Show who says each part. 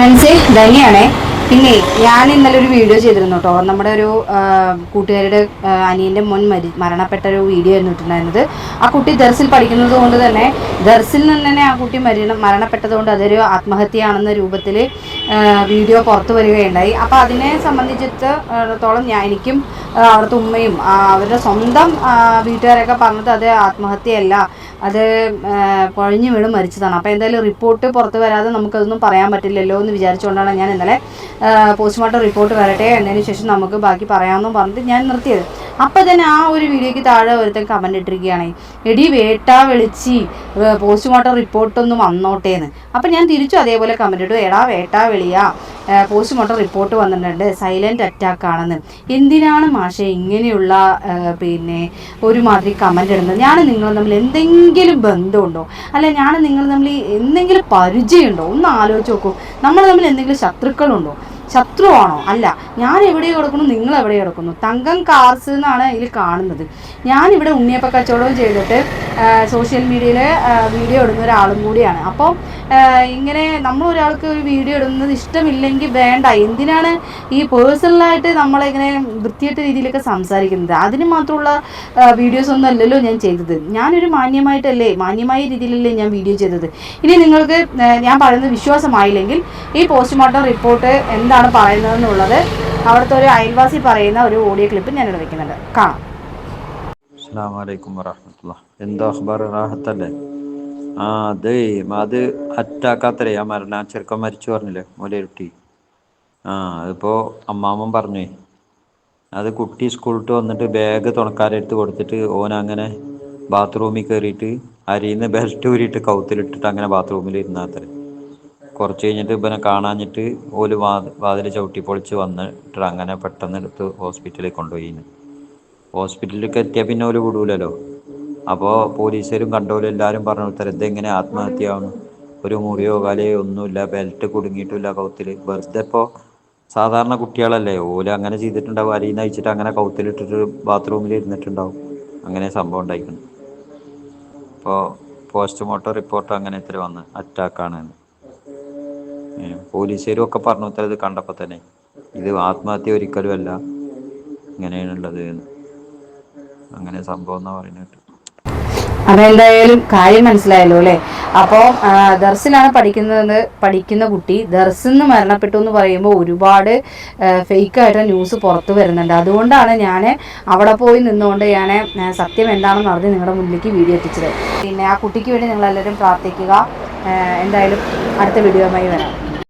Speaker 1: ഫ്രണ്ട്സേ ധന്യാണേ. പിന്നെ ഞാൻ ഇന്നലെ ഒരു വീഡിയോ ചെയ്തിരുന്നു കേട്ടോ നമ്മുടെ ഒരു കൂട്ടുകാരുടെ അനിയന്റെ മുൻ മരി മരണപ്പെട്ട ഒരു വീഡിയോ ആയിരുന്നു ഇട്ടിട്ടുണ്ടായിരുന്നത്. ആ കുട്ടി ദർസിൽ പഠിക്കുന്നത് കൊണ്ട് തന്നെ ദർസിൽ നിന്ന് തന്നെ ആ കുട്ടി മരണം മരണപ്പെട്ടത് കൊണ്ട് അതൊരു ആത്മഹത്യയാണെന്ന രൂപത്തിൽ വീഡിയോ പുറത്തു വരികയുണ്ടായി. അപ്പോൾ അതിനെ സംബന്ധിച്ചിടത്തോളം ഞാൻ എനിക്കും അവിടുത്തെ ഉമ്മയും അവരുടെ സ്വന്തം വീട്ടുകാരൊക്കെ പറഞ്ഞത് അത് ആത്മഹത്യയല്ല. അത് കുഴഞ്ഞു വീണ് മരിച്ചതാണ്. അപ്പോൾ എന്തായാലും റിപ്പോർട്ട് പുറത്ത് വരാതെ നമുക്കതൊന്നും പറയാൻ പറ്റില്ലല്ലോ എന്ന് വിചാരിച്ചുകൊണ്ടാണ് ഞാൻ ഇന്നലെ പോസ്റ്റ്മോർട്ടം റിപ്പോർട്ട് വരട്ടെ എന്നതിന് ശേഷം നമുക്ക് ബാക്കി പറയാമെന്നും പറഞ്ഞിട്ട് ഞാൻ നിർത്തിയത്. അപ്പോൾ തന്നെ ആ ഒരു വീഡിയോയ്ക്ക് താഴെ ഒരുത്തൻ കമന്റ് ഇട്ടിരിക്കുകയാണ്. എടി വേട്ട വിളിച്ച് പോസ്റ്റ്മോർട്ടം റിപ്പോർട്ടൊന്ന് വന്നോട്ടേന്ന്. അപ്പം ഞാൻ തിരിച്ചു അതേപോലെ കമന്റ് ഇട്ടു എടാ വേട്ട വിളിയാ പോസ്റ്റ്മോർട്ടം റിപ്പോർട്ട് വന്നിട്ടുണ്ട് സൈലന്റ് അറ്റാക്ക് ആണെന്ന്. എന്തിനാണ് മാഷെ ഇങ്ങനെയുള്ള പിന്നെ ഒരുമാതിരി കമന്റ് ഇടുന്നത്? ഞാൻ നിങ്ങൾ തമ്മിൽ എന്തെങ്കിലും ബന്ധമുണ്ടോ? അല്ല ഞാൻ നിങ്ങൾ തമ്മിൽ എന്തെങ്കിലും പരിചയമുണ്ടോ? ഒന്ന് ആലോചിച്ച് നോക്കൂ. നമ്മൾ തമ്മിൽ എന്തെങ്കിലും ശത്രുക്കളുണ്ടോ? ശത്രുവാണോ? അല്ല. ഞാൻ എവിടെ കിടക്കുന്നു? നിങ്ങൾ എവിടെ കിടക്കുന്നു? തങ്കം കാർസ് എന്നാണ് ഇതിൽ കാണുന്നത്. ഞാനിവിടെ ഉണ്ണിയപ്പ കച്ചവടവും ചെയ്തിട്ട് സോഷ്യൽ മീഡിയയിൽ വീഡിയോ ഇടുന്ന ഒരാളും കൂടിയാണ്. അപ്പോൾ ഇങ്ങനെ നമ്മൾ ഒരാൾക്ക് ഒരു വീഡിയോ ഇടുന്നത് ഇഷ്ടമില്ലെങ്കിൽ വേണ്ട. എന്തിനാണ് ഈ പേഴ്സണലായിട്ട് നമ്മളിങ്ങനെ വൃത്തിയായിട്ട രീതിയിലൊക്കെ സംസാരിക്കുന്നത്? അതിന് മാത്രമുള്ള വീഡിയോസ് ഒന്നും അല്ലല്ലോ ഞാൻ ചെയ്തത്. ഞാനൊരു മാന്യമായിട്ടല്ലേ മാന്യമായ രീതിയിലല്ലേ ഞാൻ വീഡിയോ ചെയ്തത്. ഇനി നിങ്ങൾക്ക് ഞാൻ പറയുന്നത് വിശ്വാസമായില്ലെങ്കിൽ ഈ പോസ്റ്റ്മോർട്ടം റിപ്പോർട്ട് എന്താണ് പറയുന്നതെന്നുള്ളത്. അവിടുത്തെ ഒരു അയൽവാസി പറയുന്ന ഒരു ഓഡിയോ ക്ലിപ്പ് ഞാനിവിടെ വെക്കുന്നുണ്ട്. കാണാം.
Speaker 2: അസ്സാം വലൈക്കും ആ അതെ അത് ആ മരണ ചെറുക്കൻ മരിച്ചു പറഞ്ഞില്ലേ? ആ അതിപ്പോൾ അമ്മാമൻ പറഞ്ഞേ അത് കുട്ടി സ്കൂളിട്ട് വന്നിട്ട് ബാഗ് തുണക്കാരെടുത്ത് കൊടുത്തിട്ട് ഓൻ അങ്ങനെ ബാത്റൂമിൽ കയറിയിട്ട് അരിയിൽ നിന്ന് ബെൽറ്റ് ഊരിയിട്ട് കൗത്തിലിട്ടിട്ട് അങ്ങനെ ബാത്റൂമിൽ ഇരുന്നാത്രേ കുറച്ച് കഴിഞ്ഞിട്ട് ഇവനെ കാണാഞ്ഞിട്ട് ഓൽ വാതിൽ ചവിട്ടി പൊളിച്ച് വന്നിട്ട് അങ്ങനെ പെട്ടെന്ന് എടുത്ത് ഹോസ്പിറ്റലിൽ കൊണ്ടുപോയി ഹോസ്പിറ്റലിലേക്ക് എത്തിയാൽ പിന്നെ ഓൽ വിടൂലല്ലോ. അപ്പോൾ പോലീസുകാരും കണ്ടോലും എല്ലാവരും പറഞ്ഞു തരത്തെ എങ്ങനെ ആത്മഹത്യയാവുന്നു? ഒരു മുറിയോ കലയോ ഒന്നുമില്ല ബെൽറ്റ് കുടുങ്ങിയിട്ടില്ല കൗത്തിൽ വെറുതെ ഇപ്പോൾ സാധാരണ കുട്ടികളല്ലേ? ഓൽ അങ്ങനെ ചെയ്തിട്ടുണ്ടാവും. അരിയിൽ നിന്ന് അയച്ചിട്ട് അങ്ങനെ കൗത്തിലിട്ടിട്ട് ബാത്റൂമിൽ ഇരുന്നിട്ടുണ്ടാവും. അങ്ങനെ സംഭവം ഉണ്ടായിരിക്കുന്നു അപ്പോൾ പോസ്റ്റ്മോർട്ടം റിപ്പോർട്ട് അങ്ങനെ ഇത്ര വന്ന് അറ്റാക്കാണ് പോലീസുകാരും ഒക്കെ പറഞ്ഞു ഇത് കണ്ടപ്പോൾ തന്നെ ഇത് ആത്മഹത്യ ഒരിക്കലും അല്ല ഇങ്ങനെയാണുള്ളത് അങ്ങനെ സംഭവം എന്നാ പറയുന്നത്
Speaker 1: അതെന്തായാലും കാര്യം മനസ്സിലായല്ലോ അല്ലെ? അപ്പോൾ ദർസിലാണ് പഠിക്കുന്നത് പഠിക്കുന്ന കുട്ടി ദർസിന്ന് മരണപ്പെട്ടു എന്ന് പറയുമ്പോൾ ഒരുപാട് ഫേക്ക് ആയിട്ട് ന്യൂസ് പുറത്തു വരുന്നുണ്ട്. അതുകൊണ്ടാണ് ഞാൻ അവിടെ പോയി നിന്നുകൊണ്ട് ഞാൻ സത്യം എന്താണെന്ന് അറിഞ്ഞ് നിങ്ങളുടെ മുന്നിലേക്ക് വീഡിയോ എത്തിച്ചത്. പിന്നെ ആ കുട്ടിക്ക് വേണ്ടി നിങ്ങളെല്ലാവരും പ്രാർത്ഥിക്കുക. എന്തായാലും അടുത്ത വീഡിയോയുമായി വരാം.